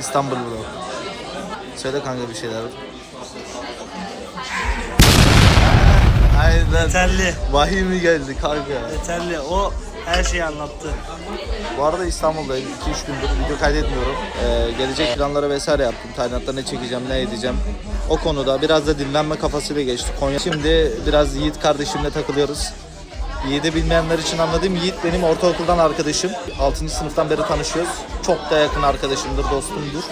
İstanbul vlog. Söyle kanka bir şeyler. Aynen. Yeterli. Vahiy mi geldi kanka? Yeterli. O her şeyi anlattı. Bu arada İstanbul'dayım. 2-3 gündür video kaydetmiyorum. Ee, gelecek planları vesaire yaptım. Tayland'da ne çekeceğim, ne edeceğim. O konuda biraz da dinlenme kafasıyla geçti Konya. Şimdi biraz Yiğit kardeşimle takılıyoruz. Yiğit'i bilmeyenler için anladığım Yiğit benim ortaokuldan arkadaşım. 6. sınıftan beri tanışıyoruz. Çok da yakın arkadaşımdır, dostumdur.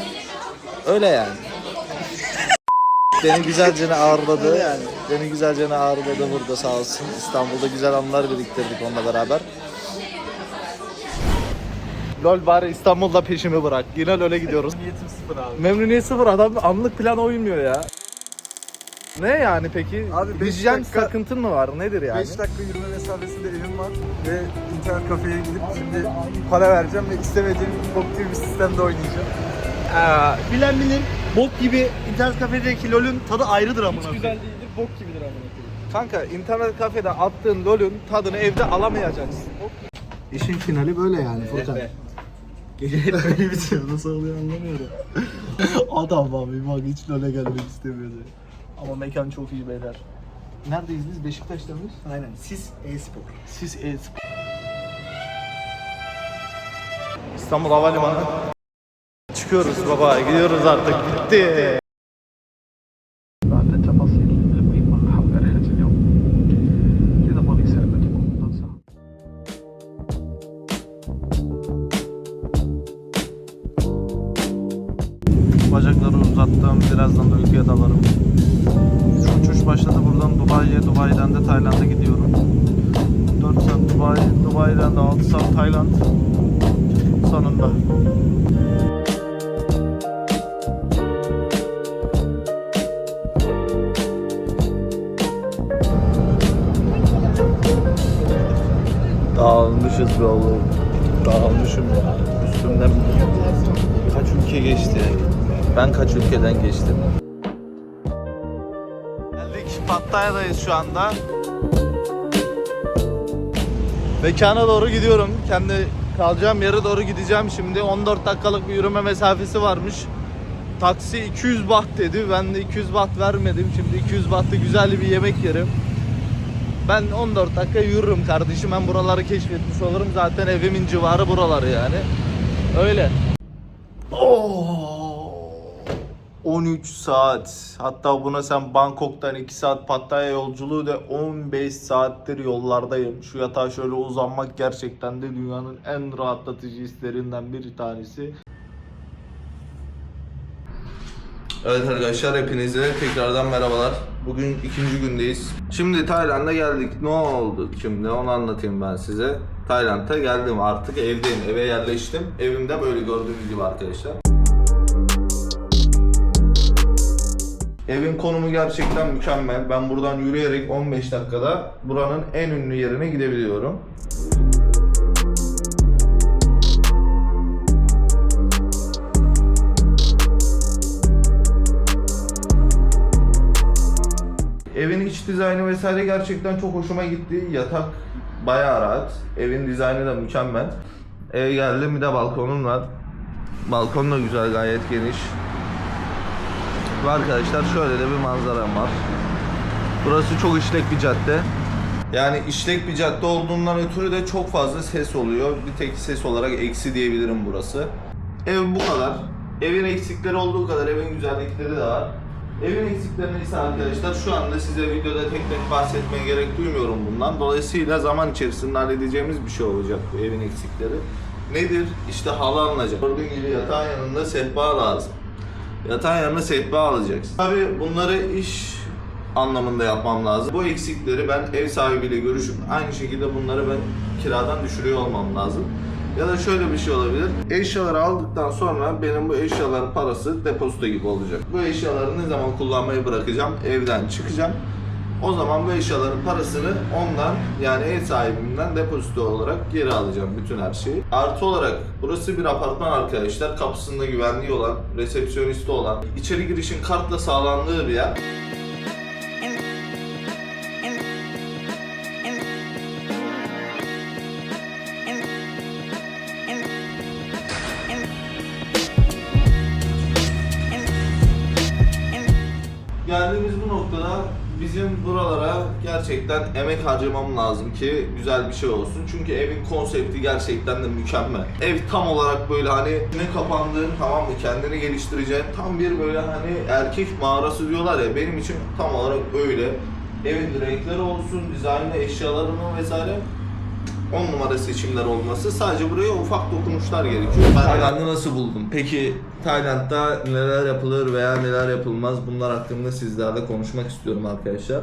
Öyle yani. Beni güzelce ağırladı. yani. Beni güzelce ağırladı burada sağ olsun. İstanbul'da güzel anılar biriktirdik onunla beraber. Lol bari İstanbul'da peşimi bırak. Yine öyle gidiyoruz. Niyetim sıfır abi. Memnuniyet sıfır adam anlık plan uymuyor ya. Ne yani peki? Abi beş Hijyen dakika- sakıntın mı var? Nedir yani? 5 dakika yürüme mesafesinde evim var ve internet kafeye gidip şimdi para vereceğim ve istemediğim bok gibi bir sistemde oynayacağım. Ee, bilen bilir. Bok gibi internet kafedeki LoL'ün tadı ayrıdır amına koyayım. değildir, bok gibidir amına koyayım. Kanka internet kafede attığın LoL'ün tadını evde alamayacaksın. İşin finali böyle yani Furkan. Gece hep böyle bitiyor. Nasıl oluyor anlamıyorum. Adam abi bak hiç LoL'e gelmek istemiyordu. Ama mekan çok iyi beyler. Neredeyiz biz? Beşiktaş'ta mıyız? Aynen. Siz e-spor. Siz e İstanbul Havalimanı. Çıkıyoruz baba, gidiyoruz artık. Bitti. Bacakları uzattım. Birazdan da uykuya dalarım. Uçuş başladı buradan Dubai'ye. Dubai'den de Tayland'a gidiyorum. 4 saat Dubai, Dubai'den de 6 saat Tayland. Sonunda. Dağılmışız be oğlum. Dağılmışım ya. Üstümden kaç ülke geçti? Ben kaç ülkeden geçtim? Geldik Pattaya'dayız şu anda. Mekana doğru gidiyorum. Kendi kalacağım yere doğru gideceğim. Şimdi 14 dakikalık bir yürüme mesafesi varmış. Taksi 200 baht dedi. Ben de 200 baht vermedim. Şimdi 200 bahtı güzel bir yemek yerim. Ben 14 dakika yürürüm kardeşim. Ben buraları keşfetmiş olurum. Zaten evimin civarı buraları yani. Öyle. Oh! 13 saat. Hatta buna sen Bangkok'tan 2 saat Pattaya yolculuğu de 15 saattir yollardayım. Şu yatağa şöyle uzanmak gerçekten de dünyanın en rahatlatıcı hislerinden bir tanesi. Evet arkadaşlar hepinize tekrardan merhabalar. Bugün ikinci gündeyiz. Şimdi Tayland'a geldik. Ne oldu şimdi onu anlatayım ben size. Tayland'a geldim artık evdeyim. Eve yerleştim. Evimde böyle gördüğünüz gibi arkadaşlar. Evin konumu gerçekten mükemmel. Ben buradan yürüyerek 15 dakikada buranın en ünlü yerine gidebiliyorum. Evin iç dizaynı vesaire gerçekten çok hoşuma gitti. Yatak bayağı rahat. Evin dizaynı da mükemmel. Eve geldim bir de balkonum var. Balkon da güzel gayet geniş. Ve arkadaşlar şöyle de bir manzaram var. Burası çok işlek bir cadde. Yani işlek bir cadde olduğundan ötürü de çok fazla ses oluyor. Bir tek ses olarak eksi diyebilirim burası. Ev bu kadar. Evin eksikleri olduğu kadar evin güzellikleri de var. Evin eksiklerini ise arkadaşlar şu anda size videoda tek tek bahsetmeye gerek duymuyorum bundan. Dolayısıyla zaman içerisinde halledeceğimiz bir şey olacak bu evin eksikleri. Nedir? İşte halı alınacak. Gördüğün gibi yatağın yanında sehpa lazım. Yatağın yanına sehpa alacaksın. Tabii bunları iş anlamında yapmam lazım. Bu eksikleri ben ev sahibiyle görüşüp aynı şekilde bunları ben kiradan düşürüyor olmam lazım. Ya da şöyle bir şey olabilir. Eşyaları aldıktan sonra benim bu eşyaların parası depozito gibi olacak. Bu eşyaları ne zaman kullanmayı bırakacağım? Evden çıkacağım. O zaman bu eşyaların parasını ondan yani ev sahibinden depozito olarak geri alacağım bütün her şeyi. Artı olarak burası bir apartman arkadaşlar. Kapısında güvenliği olan, resepsiyonisti olan, içeri girişin kartla sağlandığı bir yer. Geldiğimiz bu noktada bizim buralara gerçekten emek harcamam lazım ki güzel bir şey olsun. Çünkü evin konsepti gerçekten de mükemmel. Ev tam olarak böyle hani ne kapandığın tamam mı kendini geliştireceğin tam bir böyle hani erkek mağarası diyorlar ya benim için tam olarak öyle. Evin renkleri olsun, dizaynı, eşyalarının vesaire 10 numara seçimler olması sadece buraya ufak dokunuşlar gerekiyor. Tayland'ı nasıl buldun? Peki Tayland'da neler yapılır veya neler yapılmaz bunlar hakkında sizlerle konuşmak istiyorum arkadaşlar.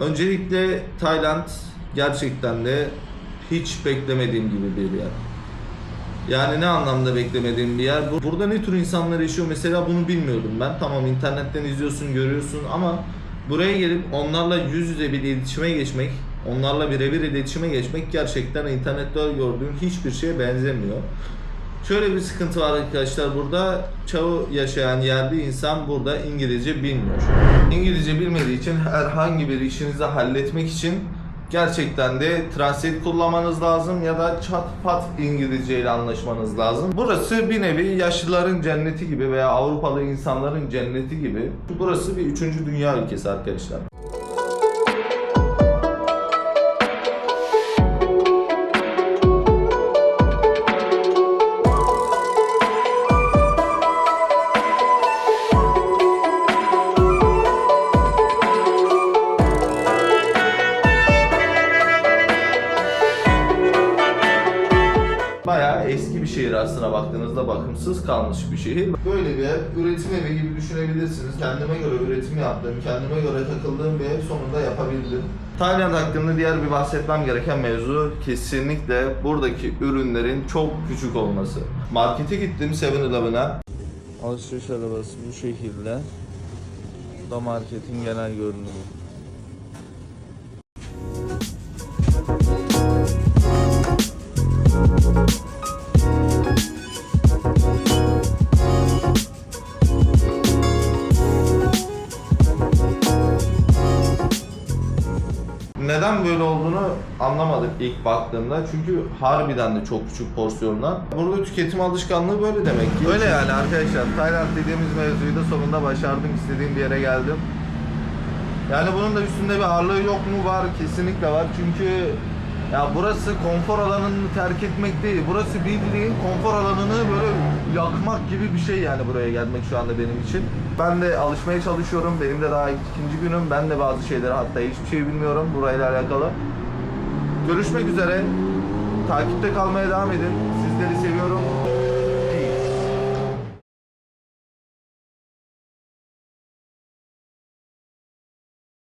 Öncelikle Tayland gerçekten de hiç beklemediğim gibi bir yer. Yani ne anlamda beklemediğim bir yer. Bu- Burada ne tür insanlar yaşıyor mesela bunu bilmiyordum ben. Tamam internetten izliyorsun, görüyorsun ama buraya gelip onlarla yüz yüze bir iletişime geçmek, onlarla birebir iletişime geçmek gerçekten internette gördüğün hiçbir şeye benzemiyor. Şöyle bir sıkıntı var arkadaşlar burada çoğu yaşayan yerde insan burada İngilizce bilmiyor. İngilizce bilmediği için herhangi bir işinizi halletmek için gerçekten de translate kullanmanız lazım ya da çat pat İngilizce ile anlaşmanız lazım. Burası bir nevi yaşlıların cenneti gibi veya Avrupalı insanların cenneti gibi. Burası bir üçüncü dünya ülkesi arkadaşlar. Aslına baktığınızda bakımsız kalmış bir şehir. Böyle bir ev, üretim evi gibi düşünebilirsiniz. Kendime göre üretim yaptım, kendime göre takıldığım bir ev sonunda yapabildim. Tayland hakkında diğer bir bahsetmem gereken mevzu kesinlikle buradaki ürünlerin çok küçük olması. Markete gittim 7-Eleven'a. Alışveriş arabası bu şekilde. Bu da marketin genel görünümü. Neden böyle olduğunu anlamadık ilk baktığımda. Çünkü harbiden de çok küçük porsiyonlar. Burada tüketim alışkanlığı böyle demek ki. Öyle yani arkadaşlar. Tayland dediğimiz mevzuyu da sonunda başardım. İstediğim bir yere geldim. Yani bunun da üstünde bir ağırlığı yok mu? Var. Kesinlikle var. Çünkü ya burası konfor alanını terk etmek değil. Burası bildiğin konfor alanını böyle yakmak gibi bir şey yani buraya gelmek şu anda benim için. Ben de alışmaya çalışıyorum. Benim de daha ikinci günüm. Ben de bazı şeyleri hatta hiçbir şey bilmiyorum burayla alakalı. Görüşmek üzere. Takipte kalmaya devam edin. Sizleri seviyorum.